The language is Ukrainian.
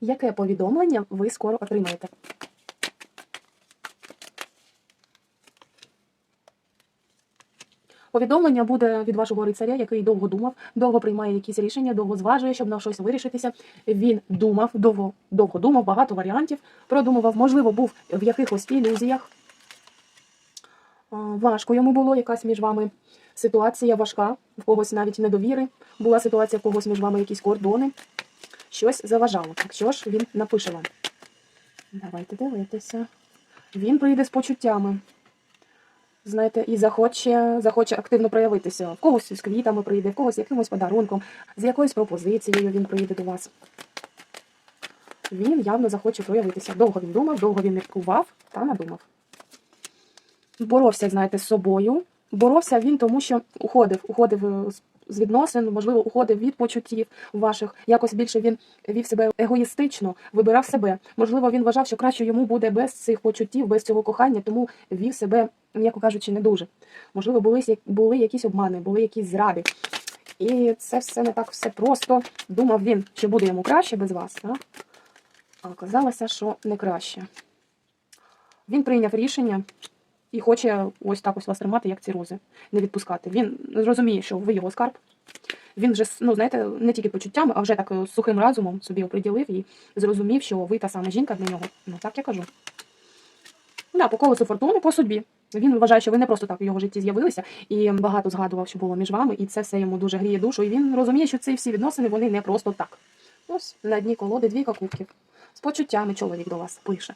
Яке повідомлення ви скоро отримаєте? Повідомлення буде від вашого рицаря, який довго думав, довго приймає якісь рішення, довго зважує, щоб на щось вирішитися. Він думав, довго, довго думав, багато варіантів продумував, можливо, був в якихось ілюзіях. Важко йому було якась між вами ситуація важка, в когось навіть недовіри. Була ситуація в когось між вами якісь кордони. Щось заважало. Так що ж він напише вам? Давайте дивитися. Він прийде з почуттями. Знаєте, і захоче, захоче активно проявитися. В когось з квітами прийде, в когось якимось подарунком, з якоюсь пропозицією він прийде до вас. Він явно захоче проявитися. Довго він думав, довго він міркував та надумав. Боровся, знаєте, з собою. Боровся він, тому що уходив, уходив е, з- відносин, можливо, уходив від почуттів ваших. Якось більше він вів себе егоїстично, вибирав себе. Можливо, він вважав, що краще йому буде без цих почуттів, без цього кохання, тому вів себе, м'яко кажучи, не дуже. Можливо, були, були якісь обмани, були якісь зради. І це все не так все просто. Думав він, що буде йому краще без вас. А, а оказалося, що не краще. Він прийняв рішення і хоче ось так ось вас тримати, як ці рози, не відпускати. Він розуміє, що ви його скарб. Він вже, ну, знаєте, не тільки почуттями, а вже так е, сухим разумом собі оприділив і зрозумів, що ви та сама жінка для нього. Ну, так я кажу. Да, по колесу фортуни, по судьбі. Він вважає, що ви не просто так в його житті з'явилися, і багато згадував, що було між вами, і це все йому дуже гріє душу. І він розуміє, що ці всі відносини вони не просто так. Ось на дні колоди двійка кубків. З почуттями чоловік до вас пише.